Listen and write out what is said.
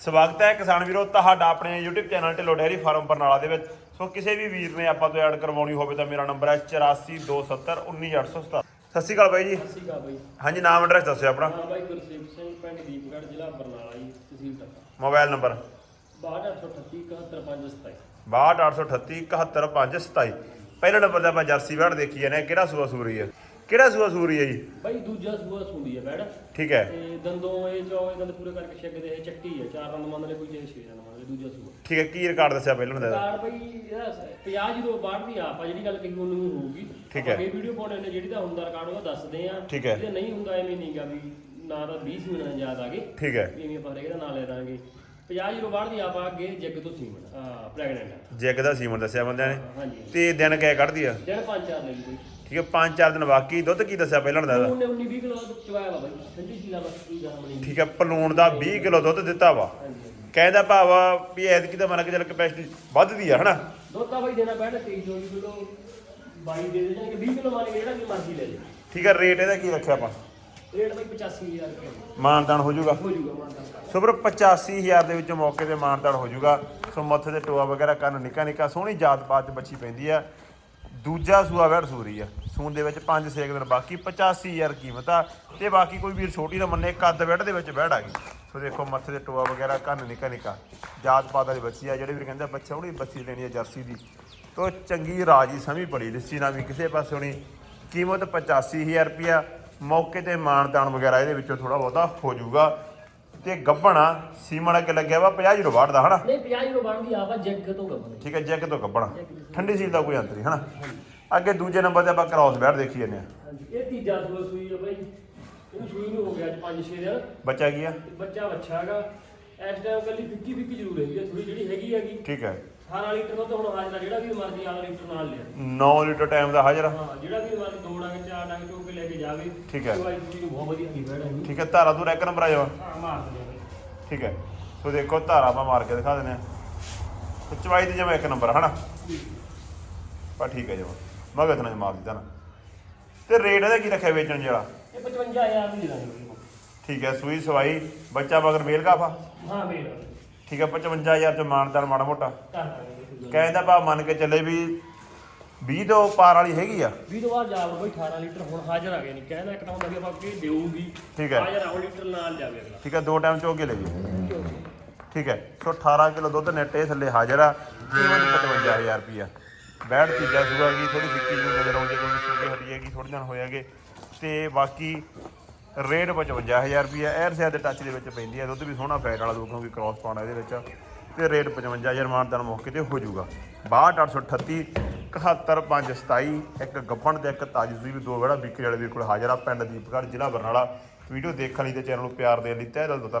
ਸਵਾਗਤ ਹੈ ਕਿਸਾਨ ਵੀਰੋ ਤੁਹਾਡਾ ਆਪਣੇ YouTube channel Dhillon dairy farm Barnala ਦੇ ਵਿੱਚ। ਸੋ ਕਿਸੇ ਵੀ ਵੀਰ ਨੇ ਆਪਾਂ ਤੋਂ ਐਡ ਕਰਵਾਉਣੀ ਹੋਵੇ ਤਾਂ ਮੇਰਾ ਨੰਬਰ ਹੈ 8427191817 ਸਤਿ ਸ਼੍ਰੀ ਅਕਾਲ ਬਾਈ ਜੀ। ਸਤਿ ਸ਼੍ਰੀ ਅਕਾਲ ਬਾਈ। ਹਾਂਜੀ ਨਾਮ ਐਡਰੈਸ ਦੱਸਿਓ ਆਪਣਾ। ਹਾਂ ਬਾਈ ਗੁਰਸੇਵ ਸਿੰਘ ਪਿੰਡ ਦੀਪਗੜ੍ਹ ਜ਼ਿਲ੍ਹਾ ਬਰਨਾਲਾ ਜੀ ਤਹਿਸੀਲ ਮੋਬਾਈਲ ਨੰਬਰ? 6238 71527 6238717527 ਪਹਿਲੇ ਨੰਬਰ ਤੇ ਆਪਾਂ ਜਰਸੀ ਵੜ ਦੇਖੀ ਜਾਂਦੇ ਕਿਹੜਾ ਸੂਆ ਸੂਰੀ ਹੈ? ਕਿਹੜਾ ਸੂਆ ਸੂਰੀ ਹੈ ਜੀ? ਬਾਈ ਦੂਜਾ ਸੂਆ ਸੁੰਦੀ ਹੈ ਬੈੜ ਠੀਕ ਹੈ। ਤੇ ਦੰਦੋਂ ਇਹ ਚੌ ਇਹ ਦੰਦ ਪੂਰੇ ਕਰਕੇ ਛੱਗ ਦੇ ਇਹ ਚੱਕੀ ਹੈ। ਚਾਰ ਰੰਗ ਮੰਨ ਲੈ ਕੋਈ ਜੇ ਛੇ ਰੰਗ ਮੰਨ ਲੈ ਦੂਜਾ ਸੂਆ। ਠੀਕ ਹੈ ਕੀ ਰਿਕਾਰਡ ਦੱਸਿਆ ਪਹਿਲਾਂ ਦਾ ਕਾਰ ਬਾਈ ਇਹਦਾ 50 ਜੀਰੋ ਬਾੜ ਦੀ ਆਪ ਆ ਜਿਹੜੀ ਗੱਲ ਕਹੀ ਉਹਨੂੰ ਹੋਊਗੀ। ਠੀਕ ਹੈ। ਆਪਾਂ ਇਹ ਵੀਡੀਓ ਪਾਉਣੇ ਨੇ ਜਿਹੜੀ ਦਾ ਹੁੰਦਾ ਰਿਕਾਰਡ ਉਹ ਦੱਸਦੇ ਆ ਠੀਕ ਹੈ। ਜੇ ਨਹੀਂ ਹੁੰਦਾ ਐਵੇਂ ਨਹੀਂਗਾ ਵੀ ਨਾ ਤਾਂ 20 ਮਿੰਟ ਯਾਦ ਆ ਗਏ। ਠੀਕ ਹੈ। ਵੀ ਐਵੇਂ ਆਪਾਂ ਹਰੇਕ ਦਾ ਨਾਂ ਲੈ ਦਾਂਗੇ। 50 ਜੀਰੋ ਬਾੜ ਦੀ ਆਪ ਆ ਅੱਗੇ ਜੱਗ ਤੋਂ ਸੀਮਨ ਆ ਪ੍ਰੈਗਨੈਂਟ ਜੈਕ ਦਾ ਸੀਮਨ ਦੱਸਿਆ ਬੰਦਿਆਂ ਨੇ। ਹਾਂਜੀ। ਤੇ ਦਿਨ ਕਿਆ ਕੱਢਦੀ ਆ? ਦਿਨ ਪੰਜ ਚਾਰ ਲੈ ਲਈ ਕੋਈ। ਠੀਕ ਹੈ 5-4 ਦਿਨ ਬਾਕੀ ਦੁੱਧ ਕੀ ਦੱਸਿਆ ਪਹਿਲਾਂ ਦਾ? ਇਹਦਾ? ਉਹਨੇ 19 20 ਕਿਲੋ ਚਵਾਇਆ ਵਾ ਬਾਈ ਠੰਡੀ ਚੀਲਾ ਬਸ ਕੀ ਗਰਮ ਨਹੀਂ। ਠੀਕ ਹੈ ਪਲੂਣ ਦਾ 20 ਕਿਲੋ ਦੁੱਧ ਦਿੱਤਾ ਵਾ। ਹਾਂਜੀ ਹਾਂਜੀ। ਕਹਿੰਦਾ ਭਾਵਾ ਵੀ ਐਤਕੀ ਤਾਂ ਮੰਨ ਕੇ ਚੱਲ ਕਪੈਸਿਟੀ ਵੱਧਦੀ ਆ ਹਨਾ? ਦੁੱਧ ਤਾਂ ਬਾਈ ਦੇਣਾ ਪੈਣਾ 23 24 ਕਿਲੋ 22 ਦੇ ਦੇ ਜਾਣਗੇ 20 ਕਿਲੋ ਕੇ ਜਿਹੜਾ ਵੀ ਮਰਜ਼ੀ ਲੈ ਜਾ ਠੀਕ ਹੈ ਰੇਟ ਇਹਦਾ ਕੀ ਰੱਖਿਆ ਆਪਾਂ? ਰੇਟ ਬਾਈ 85000 ਰੁਪਏ। ਮਾਨਦਾਨ ਹੋ ਜਾਊਗਾ। ਹੋ ਜਾਊਗਾ ਮਾਨਤਾ ਸੋ ਵੀਰੋ 85000 ਦੇ ਵਿੱਚ ਮੌਕੇ ਤੇ ਮਾਨਦਾਨ ਹੋ ਜਾਊਗਾ। ਸੋ ਮੱਥੇ ਤੇ ਟੋਆ ਵਗੈਰਾ ਕੰਨ ਨਿੱਕਾ ਨਿੱਕਾ ਸੋਹਣੀ ਜਾਤ ਪਾਤ ਚ ਬੱਚੀ ਪੈਂਦੀ ਆ। ਦੂਜਾ ਸੂਆ ਵੈੜ ਸੂਰੀ ਆ। ਸੂਨ ਦੇ ਵਿੱਚ 5-6 ਦਿਨ ਬਾਕੀ 85000 ਕੀਮਤ ਆ। ਤੇ ਬਾਕੀ ਕੋਈ ਵੀਰ ਛੋਟੀ ਨਾ ਮੰਨੇ, ਕੱਦ ਵੈੜ ਦੇ ਵਿੱਚ ਵੈੜ ਆ ਗਈ ਸੋ ਦੇਖੋ, ਮੱਥੇ ਤੇ ਟੋਆ ਵਗੈਰਾ, ਕੰਨ ਨਿਕਾ ਨਿੱਕਾ। ਜਾਤ ਪਾਤ ਵਾਲੀ ਬੱਚੀ ਆ, ਜਿਹੜੇ ਵੀਰ ਕਹਿੰਦੇ ਬੱਚਾ ਉਹਦੀ ਬੱਚੀ ਲੈਣੀ ਆ ਜਰਸੀ ਦੀ। ਤੋ ਚੰਗੀ ਰਾਜੀ ਸਮੀ ਬੜੀ ਲਿੱਸੀ ਨਾ ਵੀ ਕਿਸੇ ਪਾਸੇ ਹੋਣੀ। ਕੀਮਤ 85000 ਰੁਪਿਆ ਮੌਕੇ ਤੇ ਮਾਨਦਾਨ ਵਗੈਰਾ ਇਹਦੇ ਵਿੱਚੋਂ ਥੋੜਾ ਬਹੁਤਾ ਹੋ ਜਾਊਗਾ। ਤੇ ਗੱਬਣਾ ਸੀਮਣ ਅੱਗੇ ਲੱਗਿਆ ਵਾ 50 ਜੀਰੋ ਵਾਟ ਦਾ ਹਨਾ? ਨਹੀਂ 50 ਕਿਲੋ ਬਣਦੀ ਆਪ ਆ ਜੱਗ ਤੋਂ ਗੱਬਨ ਠੀਕ ਹੈ ਜੈਕ ਤੋਂ ਗੱਬਣਾ ਠੰਡੀ ਸੀਲ ਦਾ ਕੋਈ ਅੰਤਰ ਨਹੀਂ ਹਨਾ? ਅੱਗੇ ਦੂਜੇ ਨੰਬਰ ਤੇ ਆਪਾਂ ਕ੍ਰਾਸ ਬੈਟ ਦੇਖੀ ਜਾਂਦੇ ਆ। ਹਾਂਜੀ ਇਹ ਤੀਜਾ ਸੂਆ ਸੂਈ ਆ ਬਾਈ। ਇਹਨੂੰ ਸੂਈ ਨੂੰ ਹੋ ਗਿਆ ਅੱਜ 5-6 ਦਿਨ। ਬੱਚਾ ਕੀ ਆ? ਤੇ ਬੱਚਾ ਵੱਛਾ ਹੈਗਾ। ਇਸ ਟਾਈਮ ਕੱਲੀ ਫਿੱਕੀ ਫਿੱਕੀ ਜ਼ਰੂਰ ਹੈਗੀ ਆ ਥੋੜੀ ਜਿਹੜੀ ਹੈਗੀ ਹੈਗੀ। ਠੀਕ ਹੈ। 18 ਲੀਟਰ ਦਾ ਤਾਂ ਹੁਣ ਹਾਜ਼ਰ ਜਿਹੜਾ ਵੀ ਮਰਜ਼ੀ ਆਲਾ ਲੀਟਰ ਨਾਲ ਲਿਆ। 9 ਲੀਟਰ ਟਾਈਮ ਦਾ ਹਾਜ਼ਰ ਹਾਂ ਜਿਹੜਾ ਵੀ ਮਰਜ਼ੀ ਦੋ ਡੰਗ ਚਾਰ ਡੰਗ ਚੋ ਕੇ ਲੈ ਕੇ ਜਾਵੇ। ਠੀਕ ਹੈ। ਨੂੰ ਬਹੁਤ ਵਧੀਆ ਬੈਠ ਠੀਕ ਹੈ ਧਾਰਾ ਤੋਂ ਇੱਕ ਨੰਬਰ ਆ ਜਾਵਾ ਹਾਂ ਮਾਰ ਦਿੰਦੇ ਬਾਈ। ਠੀਕ ਹੈ। ਸੋ ਦੇਖੋ ਧਾਰਾ ਆਪਾਂ ਮਾਰ ਕੇ ਦਿਖਾ ਦਿੰਦੇ ਆ ਤੇ ਚਵਾਈ ਦੀ ਜਿਵੇਂ ਇੱਕ ਨੰਬਰ ਹਨਾ? ਪਰ ਠੀਕ ਹੈ ਜਮਾ। ਮਗਤ ਨਾਲ ਮਾਰ ਦਿੱਤਾ ਨਾ। ਤੇ ਰੇਟ ਇਹਦਾ ਕੀ ਰੱਖਿਆ ਵੇਚਣ ਜਿਹੜਾ ਇਹ 55000 ਦੀ ਦੇ ਦਾਂਗੇ ਠੀਕ ਹੈ ਸੂਈ ਸਵਾਈ ਬੱਚਾ ਮਗਰ ਮੇਲ ਕਾਫਾ ਹਾਂ ਮੇਰਾ ਠੀਕ ਹੈ 55000 ਚ ਮਾਨਦਾਰ ਮਾੜਾ ਮੋਟਾ। ਕਰ ਦਾਂਗੇ ਕਹਿੰਦਾ ਭਾ ਮੰਨ ਕੇ ਚੱਲੇ ਵੀ 20 ਤੋਂ ਪਾਰ ਵਾਲੀ ਹੈਗੀ ਆ। 20 ਤੋਂ ਬਾਅਦ ਜਾ ਵੜ ਬਈ 18 ਲੀਟਰ ਹੁਣ ਹਾਜ਼ਰ ਆ ਗਏ ਨਹੀਂ ਕਹਿੰਦਾ ਇੱਕ ਤਾਂ ਹੁੰਦਾ ਵੀ ਆਪਾਂ ਕੀ ਦੇਊਗੀ। ਠੀਕ ਹੈ। ਹਾਜ਼ਰ ਆ ਲੀਟਰ ਨਾਲ ਜਾਵੇ ਅਗਲਾ। ਠੀਕ ਹੈ ਦੋ ਟਾਈਮ ਚੋ ਕੇ ਲਈ ਠੀਕ ਹੈ ਸੋ 18 ਕਿਲੋ ਦੁੱਧ ਨੈਟ ਇਹ ਥੱਲੇ ਹਾਜ਼ਰ ਆ। ਕੀਮਤ 55000 ਰੁਪਿਆ ਬੈੜ ਤੀਜਾ ਸੂਆ ਕੀ ਥੋੜੀ ਫਿੱਕੀ ਜਿਹੀ ਨਜ਼ਰ ਆਉਂਦੀ ਕੋਈ ਸੂਗੀ ਹਟੀ ਹੈਗੀ ਥੋੜੀ ਦਿਨ ਹੋਇਆਗੇ ਤੇ ਬਾਕੀ ਰੇਟ 55000 ਰੁਪਿਆ ਐਰ ਸਿਆ ਦੇ ਟੱਚ ਦੇ ਵਿੱਚ ਪੈਂਦੀ ਹੈ ਦੁੱਧ ਵੀ ਸੋਹਣਾ ਫੈਟ ਵਾਲਾ ਦੁੱਧ ਕਿਉਂਕਿ ਕ੍ਰਾਸ ਪਾਉਣਾ ਇਹਦੇ ਵਿੱਚ। ਤੇ ਰੇਟ 55000 ਮਾਨਦਾਨ ਮੌਕੇ ਤੇ ਹੋ ਜਾਊਗਾ। 62838 71527 ਇੱਕ ਗੱਬਣ ਤੇ ਇੱਕ ਤਾਜੀ ਸੂਈ ਦੋ ਬੜਾ ਵਿਕਰੀ ਵਾਲੇ ਵੀਰ ਕੋਲ ਹਾਜ਼ਰ ਆ ਪਿੰਡ ਦੀਪਗੜ੍ਹ ਜ਼ਿਲ੍ਹਾ ਬਰਨਾਲਾ ਵੀਡੀਓ ਦੇਖਣ ਲਈ ਤੇ ਚੈਨਲ ਨੂੰ ਪਿਆਰ ਦੇਣ ਲਈ ਤਹਿ ਦਿਲ ਤੋਂ ਧੰਨਵਾਦ